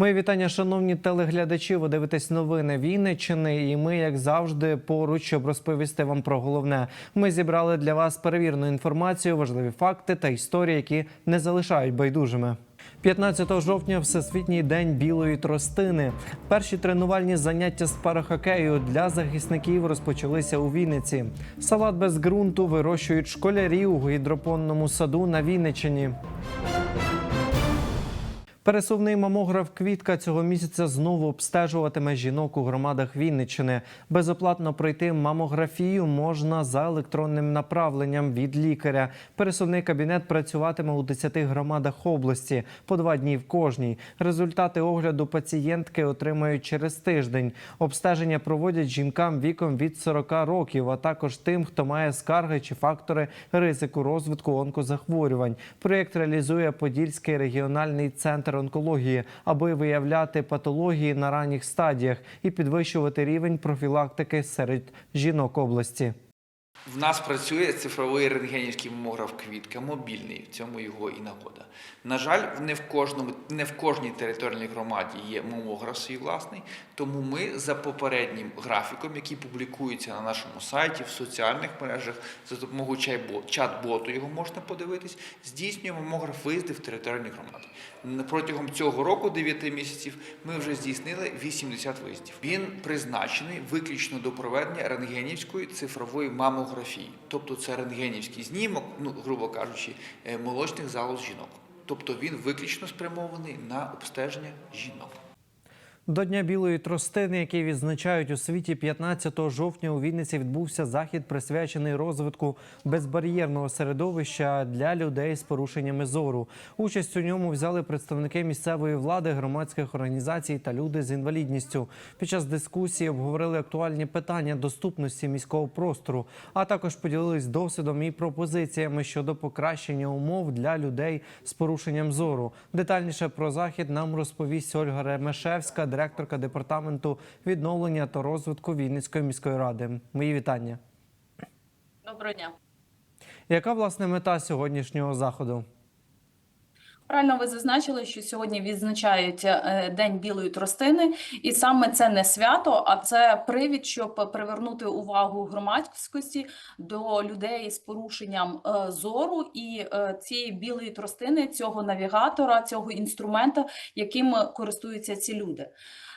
Мої вітання, шановні телеглядачі. Ви дивитесь новини Вінниччини, і ми, як завжди, поруч, щоб розповісти вам про головне. Ми зібрали для вас перевірну інформацію, важливі факти та історії, які не залишають байдужими. 15 жовтня Всесвітній день білої тростини. Перші тренувальні заняття з парахокею для захисників розпочалися у Вінниці. Салат без ґрунту вирощують школярі у гідропонному саду на Вінниччині. Пересувний мамограф Квітка цього місяця знову обстежуватиме жінок у громадах Вінниччини. Безоплатно пройти мамографію можна за електронним направленням від лікаря. Пересувний кабінет працюватиме у 10 громадах області по два дні в кожній. Результати огляду пацієнтки отримають через тиждень. Обстеження проводять жінкам віком від 40 років, а також тим, хто має скарги чи фактори ризику розвитку онкозахворювань. Проєкт реалізує Подільський регіональний центр онкології, аби виявляти патології на ранніх стадіях і підвищувати рівень профілактики серед жінок області. В нас працює цифровий рентгенівський мамограф Квітка, мобільний, в цьому його і нагода. На жаль, не в кожному, не в кожній територіальній громаді є мамограф свій власний, тому ми за попереднім графіком, який публікується на нашому сайті, в соціальних мережах, за допомогою чат-боту його можна подивитись, здійснюємо мамограф виїзди в територіальні громади. Протягом цього року, 9 місяців, ми вже здійснили 80 виїздів. Він призначений виключно до проведення рентгенівської цифрової мамографії, тобто це рентгенівський знімок, ну грубо кажучи, е, молочних залоз жінок. Тобто він виключно спрямований на обстеження жінок. До Дня білої тростини, який відзначають у світі 15 жовтня у Вінниці, відбувся захід, присвячений розвитку безбар'єрного середовища для людей з порушеннями зору. Участь у ньому взяли представники місцевої влади, громадських організацій та люди з інвалідністю. Під час дискусії обговорили актуальні питання доступності міського простору, а також поділились досвідом і пропозиціями щодо покращення умов для людей з порушенням зору. Детальніше про захід нам розповість Ольга Ремешевська, директорка департаменту відновлення та розвитку Вінницької міської ради. Мої вітання. Доброго дня. Яка власне мета сьогоднішнього заходу? Правильно ви зазначили, що сьогодні відзначають е, День білої тростини, і саме це не свято, а це привід, щоб привернути увагу громадськості до людей з порушенням е, зору і е, цієї білої тростини, цього навігатора, цього інструмента, яким користуються ці люди.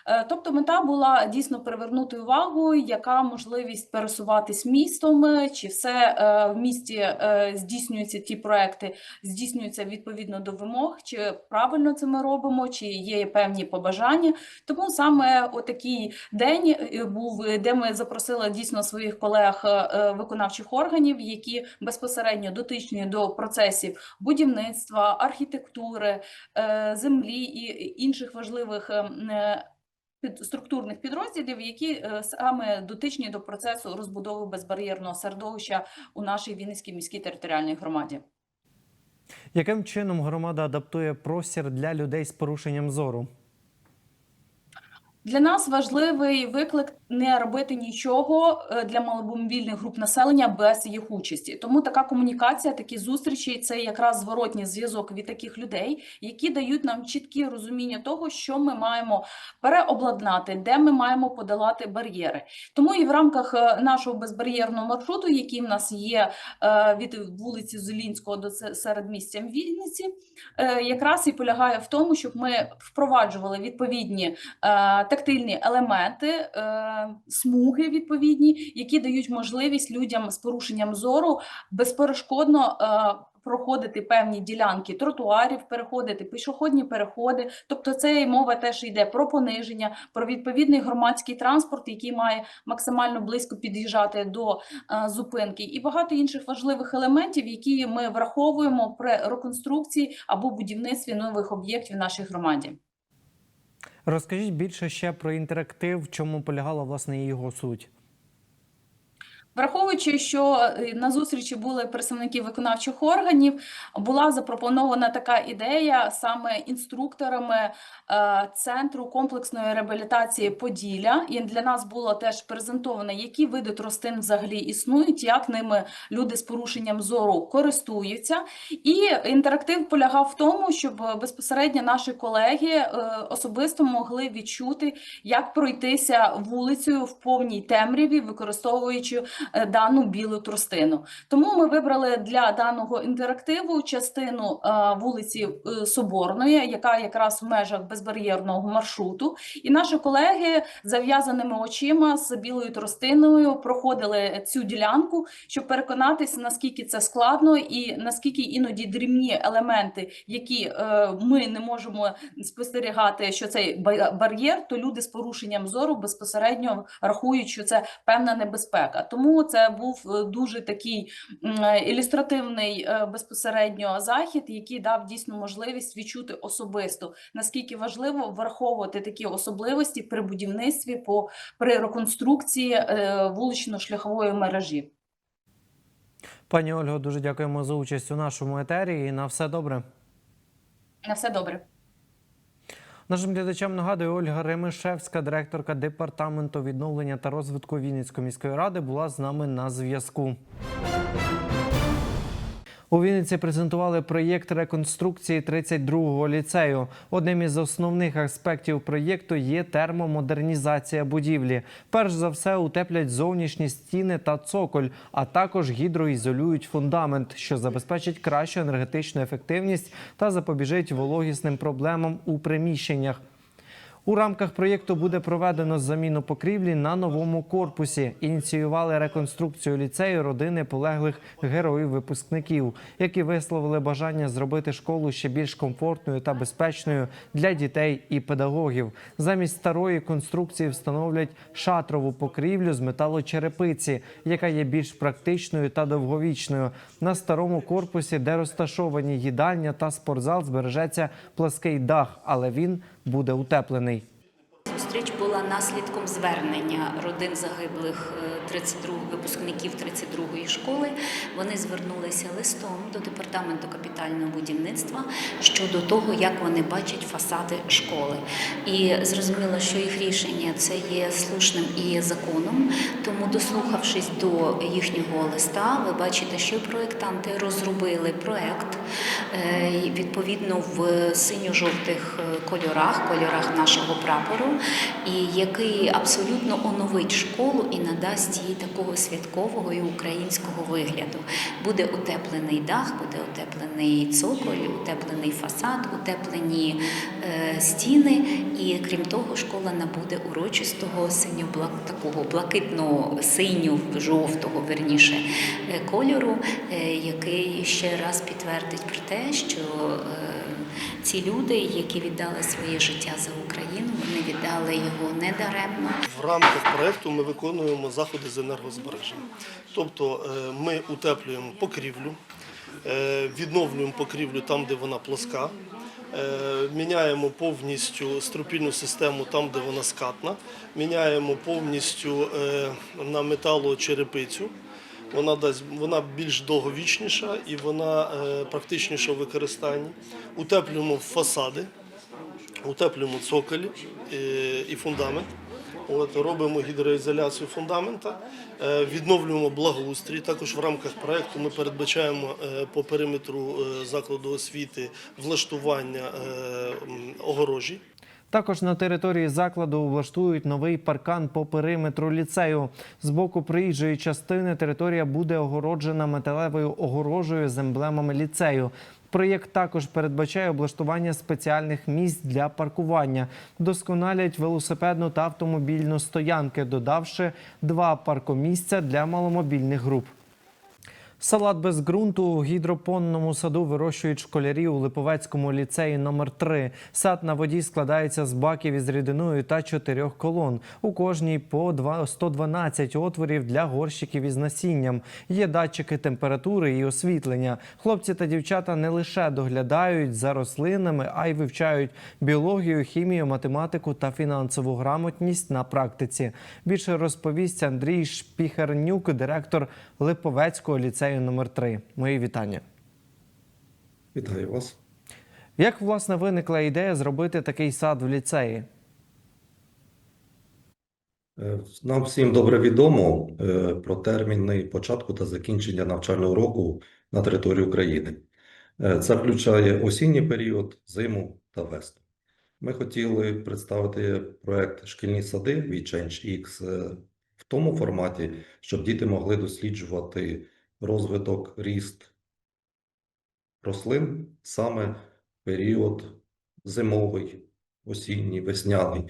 Е, Тобто мета була дійсно привернути увагу, яка можливість пересуватись містом, е, чи все е, в місті здійснюються ті проекти, здійснюються відповідно до вимог, чи правильно це ми робимо, чи є певні побажання. Тому саме отакий день був, де ми запросили дійсно своїх колег виконавчих органів, які безпосередньо дотичні до процесів будівництва, архітектури, землі і інших важливих. Структурних підрозділів, які е, саме дотичні до процесу розбудови безбар'єрного середовища у нашій Вінницькій міській територіальній громаді. Яким чином громада адаптує простір для людей з порушенням зору? Для нас важливий виклик не робити нічого е, для маломобільних груп населення без їх участі. Тому така комунікація, такі зустрічі це якраз зворотній зв'язок від таких людей, які дають нам чіткі розуміння того, що ми маємо переобладнати, де ми маємо подолати бар'єри. Тому і в рамках е, нашого безбар'єрного маршруту, який в нас є е, від вулиці Зелінського до се- середмістя Вінниці, якраз і полягає в тому, щоб ми впроваджували відповідні тактильні елементи, е, смуги відповідні, які дають можливість людям з порушенням зору безперешкодно е, проходити певні ділянки тротуарів, переходити пішохідні переходи. Тобто, це мова теж йде про пониження, про відповідний громадський транспорт, який має максимально близько під'їжджати до е, зупинки, і багато інших важливих елементів, які ми враховуємо при реконструкції або будівництві нових об'єктів в нашій громаді. Розкажіть більше ще про інтерактив, в чому полягала власне його суть. Враховуючи, що е, на зустрічі були представники виконавчих органів, була запропонована така ідея саме інструкторами е, Центру комплексної реабілітації Поділля. І для нас було теж презентовано, які види тростин взагалі існують, як ними люди з порушенням зору користуються. І інтерактив полягав в тому, щоб безпосередньо наші колеги е, особисто могли відчути, як пройтися вулицею в повній темряві, використовуючи дану білу тростину. Тому ми вибрали для даного інтерактиву частину е, вулиці е, Соборної, яка якраз в межах безбар'єрного маршруту. І наші колеги зав'язаними очима з білою тростиною проходили цю ділянку, щоб переконатися, наскільки це складно і наскільки іноді дрібні елементи, які е, ми не можемо спостерігати, що цей ба- бар'єр, то люди з порушенням зору безпосередньо рахують, що це певна небезпека. Тому це був е, дуже такий е, ілюстративний е, безпосередньо захід, який дав дійсно можливість відчути особисто, наскільки важливо враховувати такі особливості при будівництві по при реконструкції вулично-шляхової мережі. Пані Ольго, дуже дякуємо за участь у нашому етері і на все добре. На все добре. Нашим глядачам нагадую, Ольга Ремишевська, директорка департаменту відновлення та розвитку Вінницької міської ради, була з нами на зв'язку. У Вінниці презентували проєкт реконструкції 32-го ліцею. Одним із основних аспектів проєкту є термомодернізація будівлі. Перш за все, утеплять зовнішні стіни та цоколь, а також гідроізолюють фундамент, що забезпечить кращу енергетичну ефективність та запобіжить вологісним проблемам у приміщеннях. У рамках проєкту буде проведено заміну покрівлі на новому корпусі. Ініціювали реконструкцію ліцею родини полеглих героїв-випускників, які висловили бажання зробити школу ще більш комфортною та безпечною для дітей і педагогів. Замість старої конструкції встановлять шатрову покрівлю з металочерепиці, яка є більш практичною та довговічною. На старому корпусі, де розташовані їдальня та спортзал, збережеться плаский дах, але він буде утеплений. Зустріч була наслідком звернення родин загиблих е, 32 випускників 32-ї школи. Вони звернулися листом до департаменту капітального будівництва щодо того, як вони бачать фасади школи. І зрозуміло, що їх рішення це є слушним і законом. Тому, дослухавшись до їхнього листа, ви бачите, що проєктанти розробили проект е, відповідно в синьо-жовтих е, кольорах, кольорах нашого прапору, і який абсолютно оновить школу і надасть їй такого святкового і українського вигляду. Буде утеплений дах, буде утеплений цоколь, утеплений фасад, утеплені е, стіни. І крім того, школа набуде урочистого синьо такого блакитно-синьо-жовтого, верніше е, кольору, е, який ще раз підтвердить про те, що е, ці люди, які віддали своє життя за Україну, віддали його не даремно. В рамках проєкту ми виконуємо заходи з енергозбереження. Тобто е, ми утеплюємо покрівлю, е, відновлюємо покрівлю там, де вона плоска, е, міняємо повністю стропільну систему там, де вона скатна, міняємо повністю на металочерепицю. Вона дасть вона більш довговічніша і вона практичніша в використанні. Утеплюємо фасади, утеплюємо цоколі е, і фундамент. От, робимо гідроізоляцію фундамента, е, відновлюємо благоустрій. Також в рамках проєкту ми передбачаємо е, по периметру закладу освіти влаштування огорожі. Також на території закладу влаштують новий паркан по периметру ліцею. З боку проїжджої частини територія буде огороджена металевою огорожею з емблемами ліцею. Проєкт також передбачає облаштування спеціальних місць для паркування, досконалять велосипедну та автомобільну стоянки, додавши два паркомісця для маломобільних груп. Салат без ґрунту у гідропонному саду вирощують школярі у Липовецькому ліцеї номер 3 Сад на воді складається з баків із рідиною та чотирьох колон. У кожній по два- 112 отворів для горщиків із насінням. Є датчики температури і освітлення. Хлопці та дівчата не лише доглядають за рослинами, а й вивчають біологію, хімію, математику та фінансову грамотність на практиці. Більше розповість Андрій Шпіхернюк, директор Липовецького ліцею номер 3 Мої вітання. Вітаю вас. Як власне виникла ідея зробити такий сад в ліцеї? Е, Нам всім добре відомо е, про терміни початку та закінчення навчального року на території України. Е, Це включає осінній період, зиму та весну. Ми хотіли представити проект Шкільні сади від ChangeX е, в тому форматі, щоб діти могли досліджувати розвиток, ріст рослин саме період зимовий, осінній, весняний.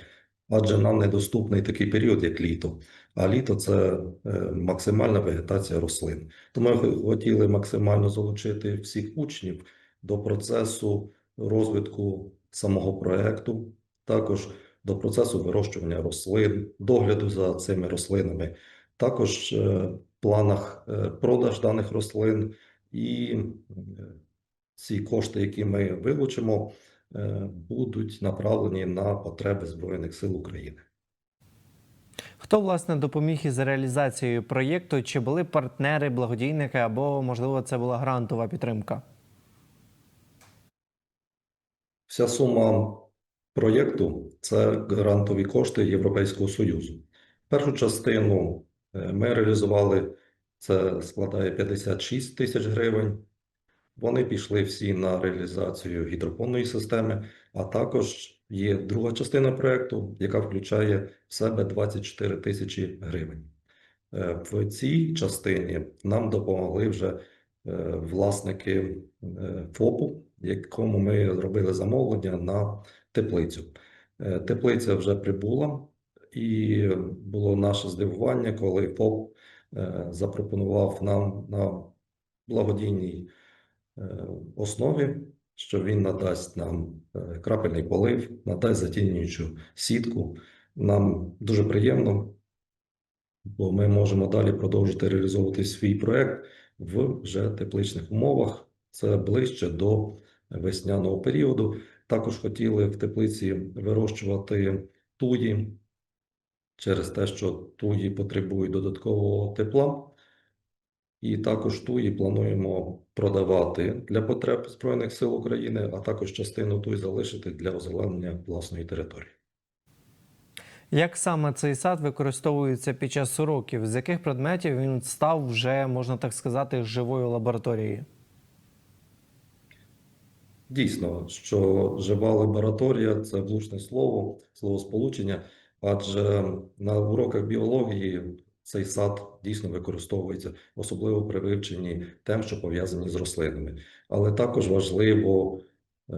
Адже нам недоступний такий період, як літо. А літо це е, максимальна вегетація рослин. Тому ми хотіли максимально залучити всіх учнів до процесу розвитку самого проекту, також до процесу вирощування рослин, догляду за цими рослинами, також е, планах е, продаж даних рослин і е, ці кошти, які ми вилучимо, е, будуть направлені на потреби Збройних сил України. Хто власне допоміг із реалізацією проєкту? Чи були партнери, благодійники або можливо це була грантова підтримка? Вся сума проєкту це грантові кошти Європейського Союзу. Першу частину ми реалізували, це складає 56 тисяч гривень. Вони пішли всі на реалізацію гідропонної системи, а також є друга частина проєкту, яка включає в себе 24 тисячі гривень. Е, В цій частині нам допомогли вже е, власники е, ФОПу, якому ми зробили замовлення на теплицю. Е, Теплиця вже прибула, і було наше здивування, коли ФОП е, запропонував нам на благодійній е, основі, що він надасть нам е, крапельний полив, надасть затінюючу сітку. Нам дуже приємно, бо ми можемо далі продовжити реалізовувати свій проект в вже тепличних умовах. Це ближче до весняного періоду. Також хотіли в теплиці вирощувати туї через те, що туї потребують додаткового тепла. І також туї плануємо продавати для потреб Збройних сил України, а також частину туй залишити для озеленення власної території. Як саме цей сад використовується під час уроків? З яких предметів він став вже, можна так сказати, живою лабораторією? Дійсно, що жива лабораторія це влучне слово, словосполучення, адже на уроках біології цей сад дійсно використовується, особливо при вивченні тем, що пов'язані з рослинами. Але також важливо е,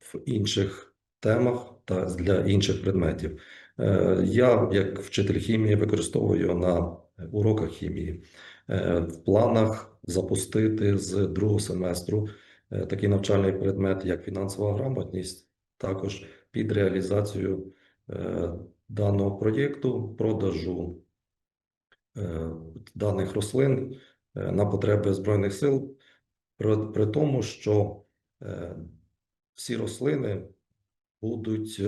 в інших темах та для інших предметів. Е, Я, як вчитель хімії, використовую на уроках хімії. Е, В планах запустити з другого семестру такий навчальний предмет, як фінансова грамотність, також під реалізацію даного проєкту, продажу е, даних рослин е, на потреби Збройних сил, при, тому, що е, всі рослини будуть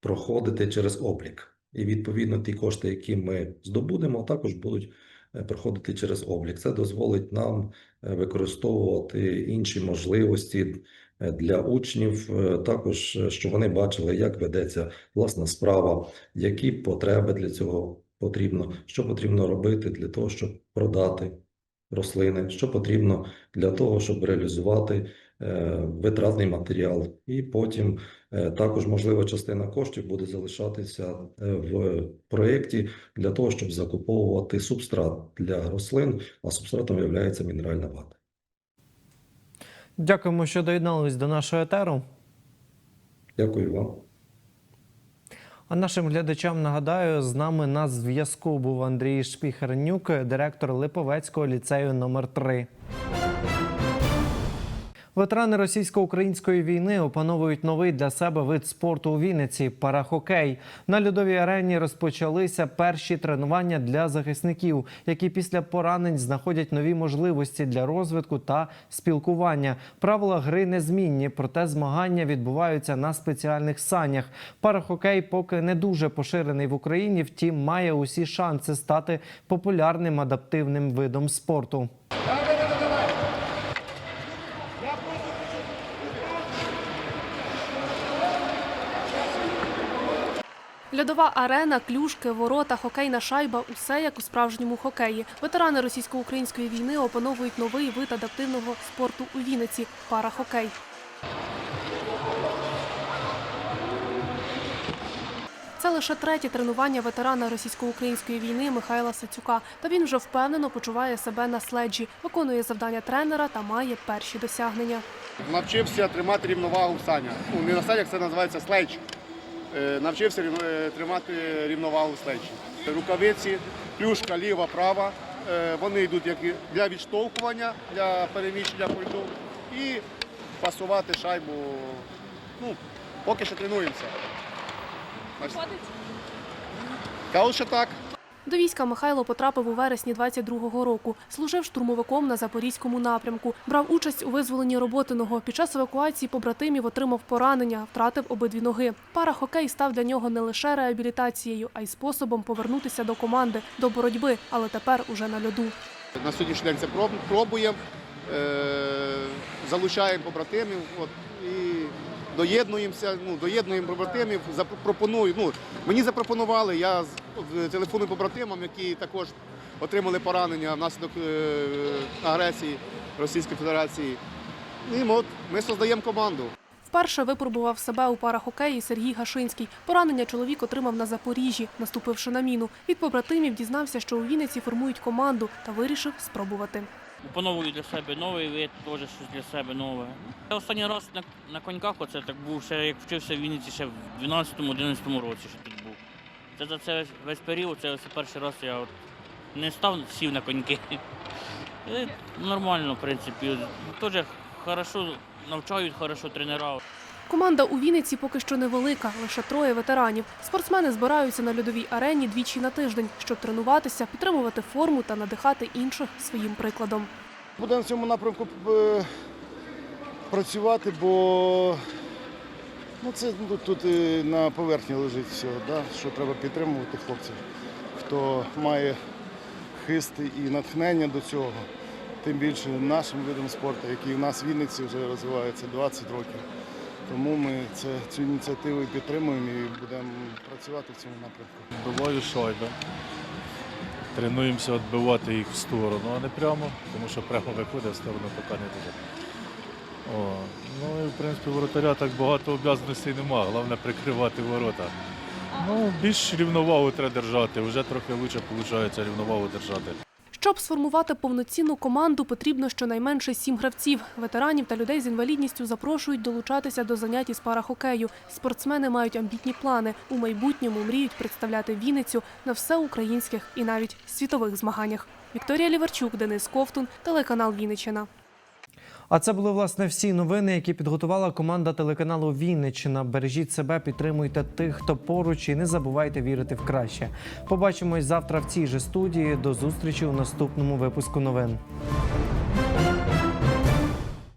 проходити через облік. І відповідно ті кошти, які ми здобудемо, також будуть проходити через облік. Це дозволить нам використовувати інші можливості для учнів, е, також е, щоб вони бачили, як ведеться власна справа, які потреби для цього потрібно, що потрібно робити для того, щоб продати рослини, що потрібно для того, щоб реалізувати е, витратний матеріал, і потім також можливо частина коштів буде залишатися в проєкті для того, щоб закуповувати субстрат для рослин, а субстратом є мінеральна вата. Дякуємо, що доєдналися до нашого етеру. Дякую вам. А нашим глядачам нагадаю, з нами на зв'язку був Андрій Шпіхернюк, директор Липовецького ліцею номер 3 Ветерани російсько-української війни опановують новий для себе вид спорту у Вінниці парахокей. На льодовій арені розпочалися перші тренування для захисників, які після поранень знаходять нові можливості для розвитку та спілкування. Правила гри незмінні, проте змагання відбуваються на спеціальних санях. Парахокей поки не дуже поширений в Україні, втім має усі шанси стати популярним адаптивним видом спорту. Льодова арена, клюшки, ворота, хокейна шайба усе як у справжньому хокеї. Ветерани російсько-української війни опановують новий вид адаптивного спорту у Вінниці парахокей. Це лише третє тренування ветерана російсько-української війни Михайла Сацюка. Та він вже впевнено почуває себе на следжі, виконує завдання тренера та має перші досягнення. Навчився тримати рівновагу в санях. Ну, не на санях це називається следж. Е, Навчився е, тримати рівновагу стечі. Рукавиці, плюшка ліва, права. Е, Вони йдуть як для відштовхування, для переміщення по льду і пасувати шайбу. Ну, поки що тренуємося. Кажуть, що так. До війська Михайло потрапив у вересні 22-го року. Служив штурмовиком на запорізькому напрямку. Брав участь у визволенні Роботиного. Під час евакуації побратимів отримав поранення, втратив обидві ноги. Парахокей став для нього не лише реабілітацією, а й способом повернутися до команди, до боротьби, але тепер уже на льоду. На сьогоднішній день це проб- пробуємо, е, залучаємо побратимів і доєднуємося, ну, доєднуємо побратимів, запропоную. Ну, мені запропонували, я телефоную побратимам, які також отримали поранення внаслідок е, агресії Російської Федерації. І от ми создаємо команду. Вперше випробував себе у парахокеї Сергій Гашинський. Поранення чоловік отримав на Запоріжжі, наступивши на міну. Від побратимів дізнався, що у Вінниці формують команду та вирішив спробувати. Опановую для себе новий вид, теж щось для себе нове. Я останній раз на, на коньках оце так був, ще як вчився в Вінниці ще в 12-11 році, що Це за це весь період, це ось перший раз я от не став, сів на коньки. І нормально, в принципі. Теж хорошо навчають, хорошо тренера. Команда у Вінниці поки що невелика, лише троє ветеранів. Спортсмени збираються на льодовій арені двічі на тиждень, щоб тренуватися, підтримувати форму та надихати інших своїм прикладом. Будемо в цьому напрямку е, працювати, бо ну, це ну, тут і на поверхні лежить все, да? що треба підтримувати хлопців, хто має хист і натхнення до цього. Тим більше нашим видом спорту, який у нас в Вінниці вже розвивається 20 років. Тому ми це, цю ініціативу підтримуємо і будемо працювати в цьому напрямку. Вбиваю шайби. Тренуємося відбивати їх в сторону, а не прямо, тому що прямо виходить в сторону питання дуже. О, ну і в принципі воротаря так багато обов'язаностей немає, головне прикривати ворота. Ну, більш рівновагу треба держати, вже трохи краще виходить рівновагу держати. Щоб сформувати повноцінну команду, потрібно щонайменше сім гравців. Ветеранів та людей з інвалідністю запрошують долучатися до занять із парахокею. Спортсмени мають амбітні плани. У майбутньому мріють представляти Вінницю на всеукраїнських і навіть світових змаганнях. Вікторія Ліварчук, Денис Ковтун, телеканал Вінниччина. А це були власне всі новини, які підготувала команда телеканалу Вінниччина. Бережіть себе, підтримуйте тих, хто поруч, і не забувайте вірити в краще. Побачимось завтра в цій же студії. До зустрічі у наступному випуску новин.